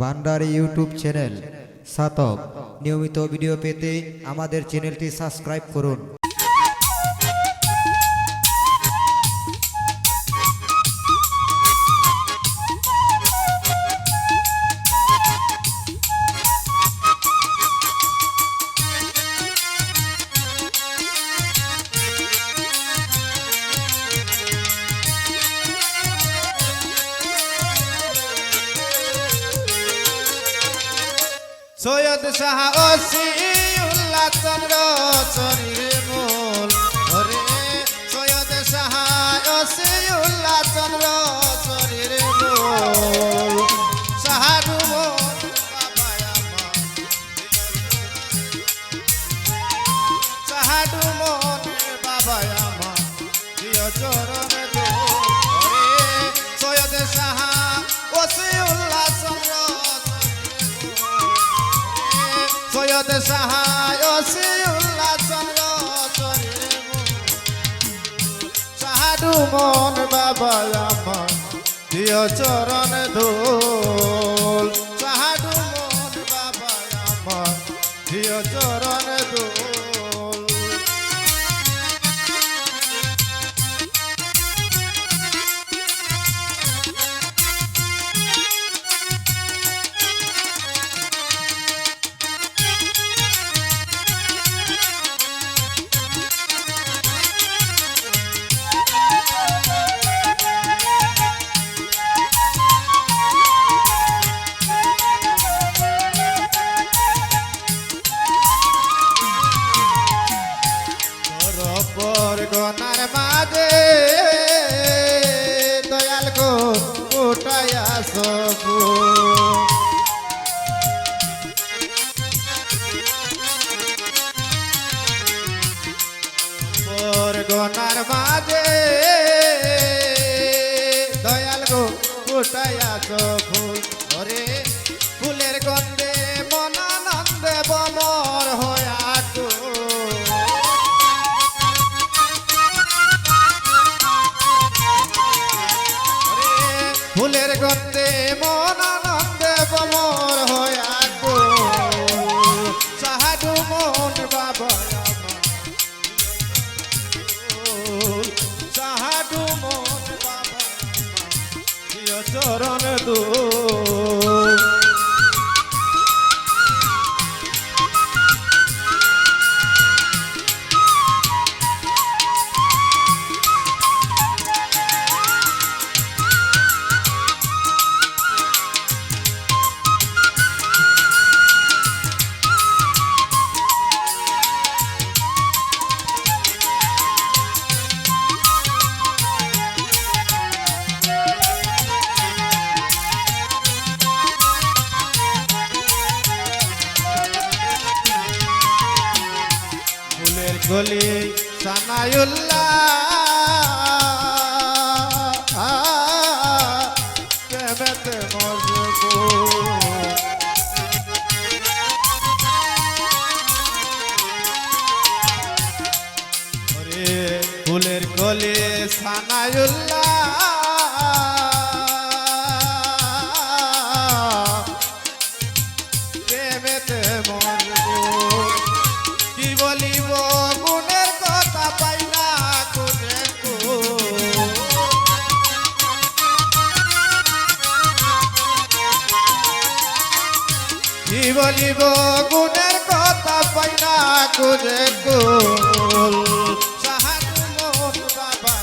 ভান্ডারি YouTube channel সাতক। নিয়মিত video পেতে আমাদের চ্যানেলটি সাবস্ক্রাইব করুন। সৈয়দ শাহ ওসি উল্লাহ চন্দ্র শরীরে মূল ওরে সৈয়দ শাহ ওসি উল্লাহ চন্দ্র শরীরে মূল আমার। সাহাদু মন বাবা আমার। চরণ সৈয়দ সাহায় সিউল্লা চন্দ্র সাহাদু মন বাবা আমার প্রিয় চরণ দোল। সাহাদু মন বাবা আমার প্রিয় চরণ ধোল গনার মাঝে দয়াল গো উঠাইয়া সবু গনার মাঝে দয়াল গো উঠাইয়া ফুল ওরে গন্ধে মন আনন্দে বমর হয়া গো সাহাদু মন বাবা। সাহাদু মন বাবা। চরণ দু গলি সানায়ুল্লাহ প্রেমেতে মজবু ফুলের গলি সানায়ুল্লাহ। কি বলিব? গুণের কথা পাই না খুঁজে কুল? সাহায্য বাবা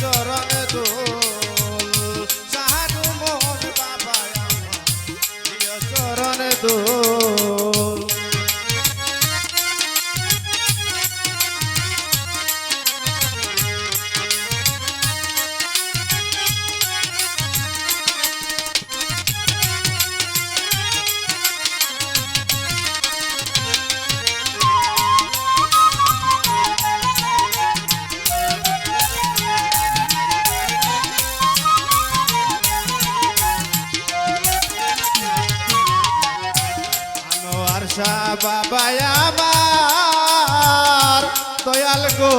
চরণে দোল। বাবা আমার, দয়াল গো।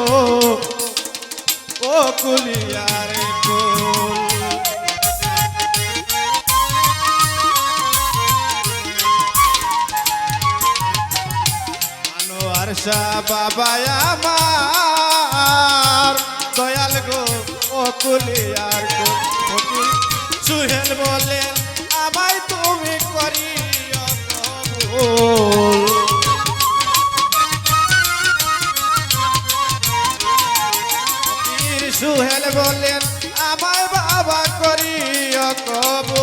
ও কুলিয়ার গো। আনোয়ার শাহ বাবা দয়াল গো। ও কুলিয়ার বলে, আমায় তুমি করিও Oh ফকির আমার বাবা করিও কবুল